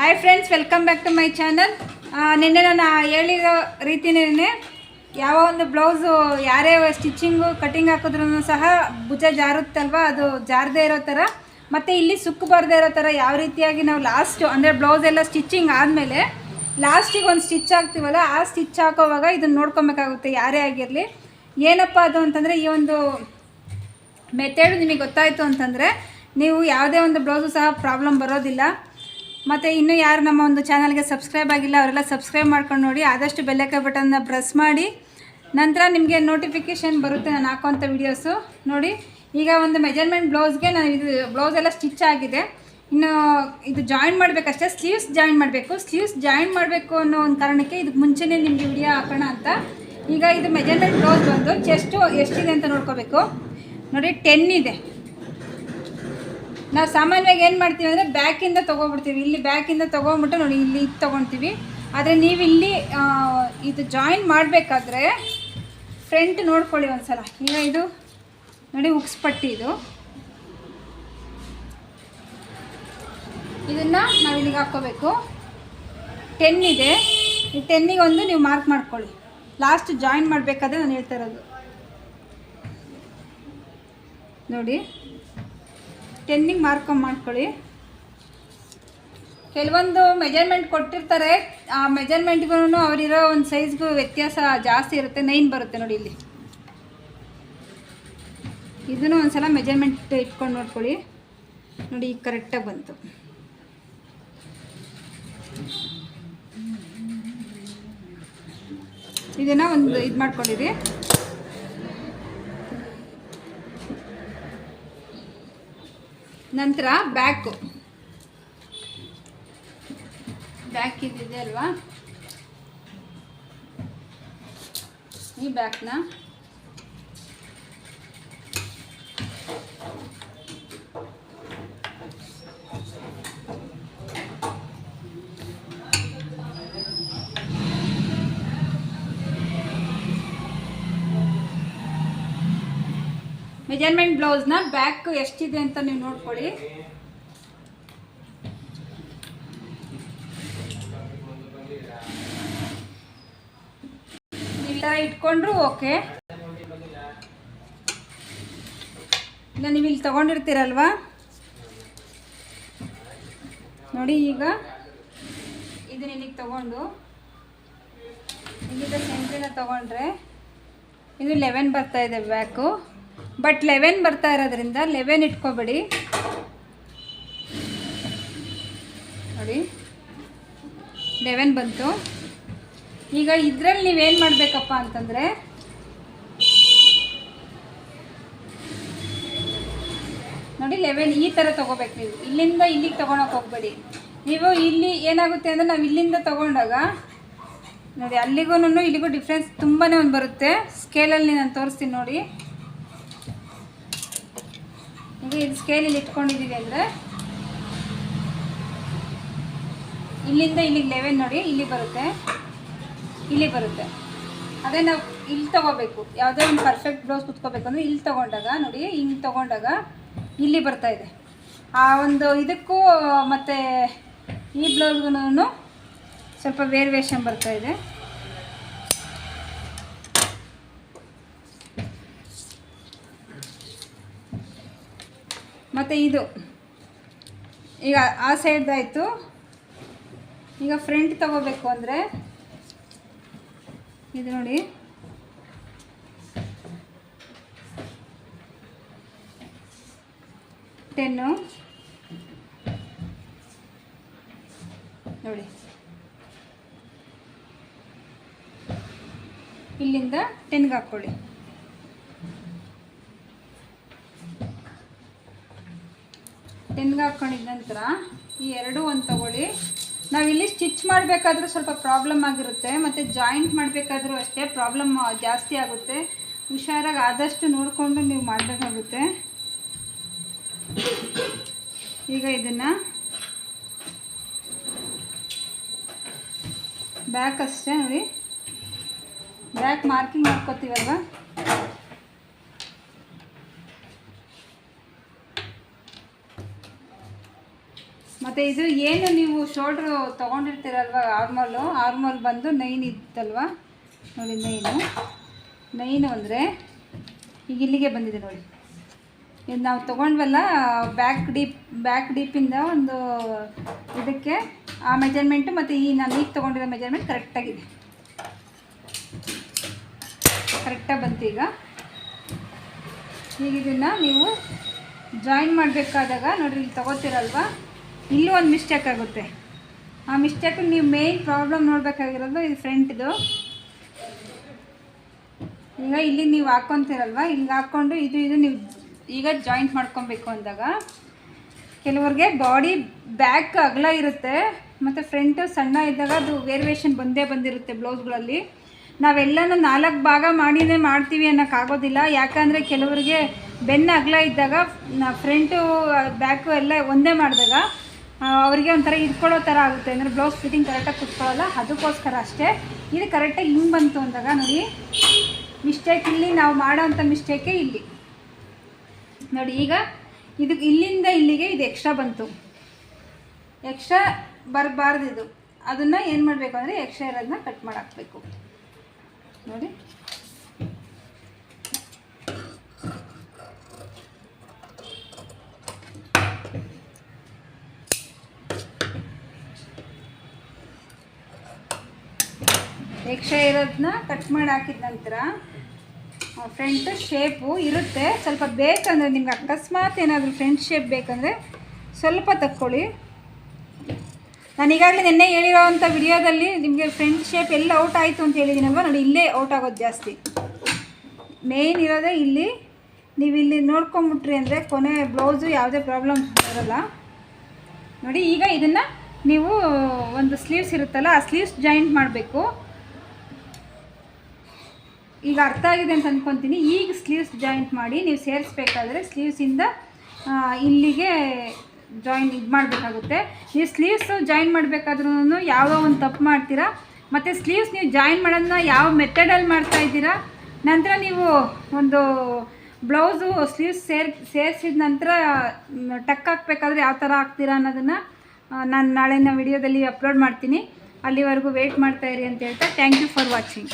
Hi friends welcome back to my channel ನಿನ್ನೆ ನಾನು ಹೇಳಿರೋ ರೀತಿನೇ ಯಾವ ಒಂದು ಬ್ಲೌಸು ಯಾರೇ ಸ್ಟಿಚಿಂಗು ಕಟಿಂಗ್ ಹಾಕಿದ್ರೂ ಸಹ ಭುಜ ಜಾರುತ್ತಲ್ವ? ಅದು ಜಾರದೇ ಇರೋ ಥರ. ಮತ್ತು ಇಲ್ಲಿ ಸುಕ್ಕು ಬರದೇ ಇರೋ ಥರ ಯಾವ ರೀತಿಯಾಗಿ ನಾವು ಲಾಸ್ಟು ಅಂದರೆ ಬ್ಲೌಸ್ ಎಲ್ಲ ಸ್ಟಿಚಿಂಗ್ ಆದಮೇಲೆ ಲಾಸ್ಟಿಗೆ ಒಂದು ಸ್ಟಿಚ್ ಹಾಕ್ತೀವಲ್ಲ, ಆ ಸ್ಟಿಚ್ ಹಾಕೋವಾಗ ಇದನ್ನು ನೋಡ್ಕೊಬೇಕಾಗುತ್ತೆ ಯಾರೇ ಆಗಿರಲಿ. ಏನಪ್ಪ ಅದು ಅಂತಂದರೆ ಈ ಒಂದು ಮೆಥಡ್ ನಿಮಗೆ ಗೊತ್ತಾಯಿತು ಅಂತಂದರೆ ನೀವು ಯಾವುದೇ ಒಂದು ಬ್ಲೌಸು ಸಹ ಪ್ರಾಬ್ಲಮ್ ಬರೋದಿಲ್ಲ. ಮತ್ತು ಇನ್ನೂ ಯಾರು ನಮ್ಮ ಒಂದು ಚಾನಲ್ಗೆ ಸಬ್ಸ್ಕ್ರೈಬ್ ಆಗಿಲ್ಲ, ಅವರೆಲ್ಲ ಸಬ್ಸ್ಕ್ರೈಬ್ ಮಾಡ್ಕೊಂಡು ನೋಡಿ, ಆದಷ್ಟು ಬೆಲ್ಲಕ್ಕೆ ಬಟನ್ನ ಪ್ರೆಸ್ ಮಾಡಿ. ನಂತರ ನಿಮಗೆ ನೋಟಿಫಿಕೇಷನ್ ಬರುತ್ತೆ ನಾನು ಹಾಕುವಂಥ ವೀಡಿಯೋಸು ನೋಡಿ, ಈಗ ಒಂದು ಮೆಜರ್ಮೆಂಟ್ ಬ್ಲೌಸ್ಗೆ ನಾನು ಇದು ಬ್ಲೌಸ್ ಎಲ್ಲ ಸ್ಟಿಚ್ ಆಗಿದೆ. ಇನ್ನು ಇದು ಜಾಯಿನ್ ಮಾಡಬೇಕಷ್ಟೇ ಸ್ಲೀವ್ಸ್ ಜಾಯಿನ್ ಮಾಡಬೇಕು. ಸ್ಲೀವ್ಸ್ ಜಾಯಿನ್ ಮಾಡಬೇಕು ಅನ್ನೋ ಒಂದು ಕಾರಣಕ್ಕೆ ಇದಕ್ಕೆ ಮುಂಚೆನೇ ನಿಮಗೆ ವಿಡಿಯೋ ಹಾಕೋಣ ಅಂತ. ಈಗ ಇದು ಮೆಜರ್ಮೆಂಟ್ ಬ್ಲೌಸ್ ಬಂದು ಚೆಸ್ಟು ಎಷ್ಟಿದೆ ಅಂತ ನೋಡ್ಕೋಬೇಕು. ನೋಡಿ ಟೆನ್ ಇದೆ. ನಾವು ಸಾಮಾನ್ಯವಾಗಿ ಏನು ಮಾಡ್ತೀವಿ ಅಂದರೆ ಬ್ಯಾಕಿಂದ ತೊಗೊಬಿಡ್ತೀವಿ. ಇಲ್ಲಿ ಬ್ಯಾಕಿಂದ ತೊಗೊಂಬಿಟ್ಟು ನೋಡಿ, ಇಲ್ಲಿ ಇದು ತೊಗೊತೀವಿ. ಆದರೆ ನೀವು ಇಲ್ಲಿ ಇದು ಜಾಯಿನ್ ಮಾಡಬೇಕಾದ್ರೆ ಫ್ರಂಟ್ ನೋಡ್ಕೊಳ್ಳಿ ಒಂದು ಸಲ ಈಗ ಇದು ನೋಡಿ ಉಕ್ಸ್ಪಟ್ಟಿ ಇದು. ಇದನ್ನು ನಾವು ಇಲ್ಲಿಗೆ ಹಾಕ್ಕೋಬೇಕು ಟೆನ್ ಇದೆ. ಈ ಟೆನ್ನಿಗೆ ಒಂದು ನೀವು ಮಾರ್ಕ್ ಮಾಡ್ಕೊಳ್ಳಿ. ಲಾಸ್ಟ್ ಜಾಯಿನ್ ಮಾಡಬೇಕಾದ್ರೆ ನಾನು ಹೇಳ್ತಾ ಇರೋದು. ನೋಡಿ. ಟೆನ್ನಿಗೆ ಮಾರ್ಕೊಂಡು ಮಾಡ್ಕೊಳ್ಳಿ. ಕೆಲವೊಂದು ಮೆಜರ್ಮೆಂಟ್ ಕೊಟ್ಟಿರ್ತಾರೆ. ಆ ಮೆಜರ್ಮೆಂಟ್ಗೂ ಅವರಿರೋ ಒಂದು ಸೈಜ್ಗೂ ವ್ಯತ್ಯಾಸ ಜಾಸ್ತಿ ಇರುತ್ತೆ. ನೈನ್ ಬರುತ್ತೆ ನೋಡಿ ಇಲ್ಲಿ. ಇದನ್ನು ಒಂದ್ಸಲ ಮೆಜರ್ಮೆಂಟ್ ಇಟ್ಕೊಂಡು ನೋಡ್ಕೊಳ್ಳಿ. ನೋಡಿ ಈಗ ಕರೆಕ್ಟಾಗಿ ಬಂತು. ಇದನ್ನು ಒಂದು ಇದು ಮಾಡ್ಕೊಂಡಿರಿ. ನಂತರ ಬ್ಯಾಕು. ಬ್ಯಾಕ್ ಇದ್ದಿದೆ ಅಲ್ವಾ? ಈ ಬ್ಯಾಕ್ನ. ಮೆಜರ್ಮೆಂಟ್ ಬ್ಲೌಸ್ನ ಬ್ಯಾಕ್ ಎಷ್ಟಿದೆ ಅಂತ ನೀವು ನೋಡ್ಕೊಳ್ಳಿ. ಇಟ್ಕೊಂಡ್ರು ಓಕೆ ಇಲ್ಲ, ನೀವು ಇಲ್ಲಿ ತಗೊಂಡಿರ್ತೀರಲ್ವಾ? ನೋಡಿ ಈಗ. ಇದನ್ನ ಇಲ್ಲಿಗೆ ತಗೊಂಡು. ಇಲ್ಲಿಂದ ಸೆಂಟ್ರಿನ ತಗೊಂಡ್ರೆ. ಇದು ಲೆವೆನ್ ಬರ್ತಾ ಇದೆ ಬ್ಯಾಕು ಬಟ್ ಲೆವೆನ್ ಬರ್ತಾ ಇರೋದ್ರಿಂದ ಲೆವೆನ್ ಇಟ್ಕೋಬೇಡಿ. ನೋಡಿ. ಲೆವೆನ್ ಬಂತು. ಈಗ ಇದರಲ್ಲಿ ನೀವೇನು ಮಾಡಬೇಕಪ್ಪ ಅಂತಂದರೆ, ನೋಡಿ ಲೆವೆನ್ ಈ ಥರ ತೊಗೋಬೇಕು ನೀವು. ಇಲ್ಲಿಂದ ಇಲ್ಲಿಗೆ ತೊಗೊಳಕ್ಕೆ ಹೋಗಬೇಡಿ. ನೀವು ಇಲ್ಲಿ ಏನಾಗುತ್ತೆ ಅಂದರೆ ನಾವು ಇಲ್ಲಿಂದ ತೊಗೊಂಡಾಗ, ನೋಡಿ ಅಲ್ಲಿಗೂ ಇಲ್ಲಿಗೂ ಡಿಫ್ರೆನ್ಸ್ ತುಂಬಾ ಒಂದು ಬರುತ್ತೆ. ಸ್ಕೇಲಲ್ಲಿ ನಾನು ತೋರಿಸ್ತೀನಿ ನೋಡಿ. ಈಗ ಇದು ಸ್ಕೇಲಲ್ಲಿ ಇಟ್ಕೊಂಡಿದ್ದೀವಿ ಅಂದರೆ ಇಲ್ಲಿಂದ ಇಲ್ಲಿಗೆ ಲೆವೆನ್ ನೋಡಿ, ಇಲ್ಲಿ ಬರುತ್ತೆ. ಇಲ್ಲಿ ಬರುತ್ತೆ. ಅದೇ ನಾವು ಇಲ್ಲಿ ತೊಗೋಬೇಕು. ಯಾವುದೇ ಒಂದು ಪರ್ಫೆಕ್ಟ್ ಬ್ಲೌಸ್ ಕುತ್ಕೋಬೇಕು ಅಂದರೆ ಇಲ್ಲಿ ತೊಗೊಂಡಾಗ, ನೋಡಿ, ಹಿಂಗೆ ತೊಗೊಂಡಾಗ ಇಲ್ಲಿ ಬರ್ತಾ ಇದೆ. ಆ ಒಂದು ಇದಕ್ಕೂ, ಮತ್ತು ಈ ಬ್ಲೌಸ್ಗೂ ಸ್ವಲ್ಪ ವೇರಿಯೇಷನ್ ಬರ್ತಾ ಇದೆ. ಮತ್ತು ಇದು. ಈಗ ಆ ಸೈಡ್ದಾಯಿತು ಈಗ ಫ್ರಂಟ್ ತಗೋಬೇಕು ಅಂದರೆ ಇದು ನೋಡಿ. ಟೆನ್ನು ನೋಡಿ. ಇಲ್ಲಿಂದ ಟೆನ್ಗೆ ಹಾಕ್ಕೊಳ್ಳಿ ಟೆನ್ಗೆ ಹಾಕ್ಕೊಂಡಿದ್ದ ನಂತರ ಈ ಎರಡು ಒಂದು ತಗೊಳ್ಳಿ. ನಾವಿಲ್ಲಿ ಸ್ಟಿಚ್ ಮಾಡಬೇಕಾದ್ರೂ ಸ್ವಲ್ಪ ಪ್ರಾಬ್ಲಮ್ ಆಗಿರುತ್ತೆ, ಮತ್ತು ಜಾಯಿಂಟ್ ಮಾಡಬೇಕಾದ್ರೂ ಅಷ್ಟೇ ಪ್ರಾಬ್ಲಮ್ ಜಾಸ್ತಿ ಆಗುತ್ತೆ. ಹುಷಾರಾಗಿ ಆದಷ್ಟು ನೋಡಿಕೊಂಡು ನೀವು ಮಾಡಬೇಕಾಗುತ್ತೆ. ಈಗ ಇದನ್ನು ಬ್ಯಾಕ್ ಅಷ್ಟೇ ನೋಡಿ. ಬ್ಯಾಕ್ ಮಾರ್ಕಿಂಗ್ ಮಾಡ್ಕೋತೀವಲ್ವ? ಮತ್ತು ಇದು ಏನು ನೀವು ಶೋಲ್ಡ್ರು ತೊಗೊಂಡಿರ್ತೀರಲ್ವ ಆರ್ಮಲ್ಲು ಆರ್ಮಲ್ ಬಂದು ನೈನ್ ಇತ್ತಲ್ವ? ನೋಡಿ, ನೈನು. ನೈನು ಅಂದರೆ ಈಗ ಇಲ್ಲಿಗೆ ಬಂದಿದೆ ನೋಡಿ. ಇದು ನಾವು ತೊಗೊಂಡ್ವಲ್ಲ ಬ್ಯಾಕ್ ಡೀಪ್ ಬ್ಯಾಕ್ ಡೀಪಿಂದ ಒಂದು ಇದಕ್ಕೆ ಆ ಮೆಜರ್ಮೆಂಟು ಮತ್ತು ಈ ನಾನು ಈಗ ತೊಗೊಂಡಿರೋ ಮೆಜರ್ಮೆಂಟ್ ಕರೆಕ್ಟಾಗಿದೆ ಕರೆಕ್ಟಾಗಿ ಬಂತು ಈಗ. ಈಗ ಇದನ್ನು ನೀವು ಜಾಯಿನ್ ಮಾಡಬೇಕಾದಾಗ, ನೋಡಿರಿ, ಇಲ್ಲಿ ತಗೋತೀರಲ್ವ? ಇಲ್ಲೂ ಒಂದು ಮಿಸ್ಟೇಕ್ ಆಗುತ್ತೆ. ಆ ಮಿಸ್ಟೇಕ್ ನೀವು ಮೇಯ್ನ್ ಪ್ರಾಬ್ಲಮ್ ನೋಡಬೇಕಾಗಿರೋದು ಇದು ಫ್ರಂಟ್ದು ಈಗ ಇಲ್ಲಿ ನೀವು ಹಾಕ್ಕೊತೀರಲ್ವ ಇಲ್ಲಿ ಹಾಕ್ಕೊಂಡು ಇದು ಇದು ನೀವು ಈಗ ಜಾಯಿಂಟ್ ಮಾಡ್ಕೊಬೇಕು ಅಂದಾಗ ಕೆಲವ್ರಿಗೆ ಬಾಡಿ ಬ್ಯಾಕ್ ಅಗಲ ಇರುತ್ತೆ, ಮತ್ತು ಫ್ರಂಟು ಸಣ್ಣ ಇದ್ದಾಗ ಅದು ವೇರಿಯೇಷನ್ ಬಂದೇ ಬಂದಿರುತ್ತೆ ಬ್ಲೌಸ್ಗಳಲ್ಲಿ ನಾವೆಲ್ಲನೂ ನಾಲ್ಕು ಭಾಗ ಮಾಡಿನೇ ಮಾಡ್ತೀವಿ ಅನ್ನೋಕ್ಕಾಗೋದಿಲ್ಲ. ಯಾಕಂದರೆ ಕೆಲವರಿಗೆ ಬೆನ್ನು ಅಗಲ ಇದ್ದಾಗ ಫ್ರಂಟು ಬ್ಯಾಕು ಎಲ್ಲ ಒಂದೇ ಮಾಡಿದಾಗ ಅವರಿಗೆ ಒಂಥರ ಇಟ್ಕೊಳ್ಳೋ ಥರ ಆಗುತ್ತೆ. ಅಂದರೆ ಬ್ಲೌಸ್ ಫಿಟ್ಟಿಂಗ್ ಕರೆಕ್ಟಾಗಿ ಕುತ್ಕೊಳ್ಳಲ್ಲ, ಅದಕ್ಕೋಸ್ಕರ ಅಷ್ಟೇ. ಇದು ಕರೆಕ್ಟಾಗಿ ಹಿಂಗೆ ಬಂತು ಅಂದಾಗ ನೋಡಿ ಮಿಸ್ಟೇಕ್ ಇಲ್ಲಿ ನಾವು ಮಾಡೋವಂಥ ಮಿಸ್ಟೇಕೇ ಇಲ್ಲಿ. ನೋಡಿ, ಈಗ ಇದು ಇಲ್ಲಿಂದ ಇಲ್ಲಿಗೆ ಇದು ಎಕ್ಸ್ಟ್ರಾ ಬಂತು. ಎಕ್ಸ್ಟ್ರಾ ಬರಬಾರ್ದು ಇದು ಅದನ್ನು ಏನು ಮಾಡಬೇಕು ಅಂದರೆ ಎಕ್ಸ್ಟ್ರಾ ಇರೋದನ್ನ ಕಟ್ ಮಾಡಾಕಬೇಕು. ನೋಡಿ. ಎಕ್ಸ್ಟ್ರಾ ಇರೋದನ್ನ ಕಟ್ ಮಾಡಿ ಹಾಕಿದ ನಂತರ ಫ್ರಂಟ್ ಶೇಪು ಇರುತ್ತೆ. ಸ್ವಲ್ಪ ಬೇಕಂದರೆ ನಿಮ್ಗೆ ಅಕಸ್ಮಾತ್ ಏನಾದರೂ ಫ್ರಂಟ್ ಶೇಪ್ ಬೇಕಂದರೆ ಸ್ವಲ್ಪ ತಕ್ಕೊಳ್ಳಿ. ನಾನು ಈಗಾಗಲೇ ನಿನ್ನೆ ಹೇಳಿರೋವಂಥ ವಿಡಿಯೋದಲ್ಲಿ ನಿಮಗೆ ಫ್ರಂಟ್ ಶೇಪ್ ಎಲ್ಲ ಔಟ್ ಆಯಿತು ಅಂತ ಹೇಳಿದ್ದೀನಲ್ವ ನೋಡಿ, ಇಲ್ಲೇ ಔಟ್ ಆಗೋದು ಜಾಸ್ತಿ. ಮೇಯ್ನ್ ಇರೋದೇ ಇಲ್ಲಿ. ನೀವು ಇಲ್ಲಿ ನೋಡ್ಕೊಂಬಿಟ್ರಿ ಅಂದರೆ ಕೊನೆ ಬ್ಲೌಸು ಯಾವುದೇ ಪ್ರಾಬ್ಲಮ್ ಬರೋಲ್ಲ. ನೋಡಿ, ಈಗ ಇದನ್ನು ನೀವು ಒಂದು ಸ್ಲೀವ್ಸ್ ಇರುತ್ತಲ್ಲ, ಆ ಸ್ಲೀವ್ಸ್ ಜಾಯಿಂಟ್ ಮಾಡಬೇಕು. ಈಗ ಅರ್ಥ ಆಗಿದೆ ಅಂತ ಅಂದ್ಕೊತೀನಿ ಈಗ ಸ್ಲೀವ್ಸ್ ಜಾಯಿಂಟ್ ಮಾಡಿ ನೀವು ಸೇರಿಸ್ಬೇಕಾದ್ರೆ ಸ್ಲೀವ್ಸಿಂದ ಇಲ್ಲಿಗೆ ಜಾಯಿನ್ ಇದು ಮಾಡಬೇಕಾಗುತ್ತೆ. ನೀವು ಸ್ಲೀವ್ಸು ಜಾಯಿನ್ ಮಾಡಬೇಕಾದ್ರೂ ಯಾವುದೋ ಒಂದು ತಪ್ಪು ಮಾಡ್ತೀರಾ. ಮತ್ತು ಸ್ಲೀವ್ಸ್ ನೀವು ಜಾಯಿನ್ ಮಾಡೋದನ್ನ ಯಾವ ಮೆಥಡಲ್ಲಿ ಮಾಡ್ತಾ ಇದ್ದೀರಾ. ನಂತರ ನೀವು ಒಂದು ಬ್ಲೌಸು ಸ್ಲೀವ್ಸ್ ಸೇರ್, ಸೇರಿಸಿದ ನಂತರ ಟಕ್ ಹಾಕ್ಬೇಕಾದ್ರೆ ಯಾವ ಥರ ಹಾಕ್ತೀರಾ ಅನ್ನೋದನ್ನು ನಾನು ನಾಳಿನ ವಿಡಿಯೋದಲ್ಲಿ ಅಪ್ಲೋಡ್ ಮಾಡ್ತೀನಿ. ಅಲ್ಲಿವರೆಗೂ ವೆಯ್ಟ್ ಮಾಡ್ತಾಯಿರಿ ಅಂತ ಹೇಳ್ತಾ ಥ್ಯಾಂಕ್ ಯು ಫಾರ್ ವಾಚಿಂಗ್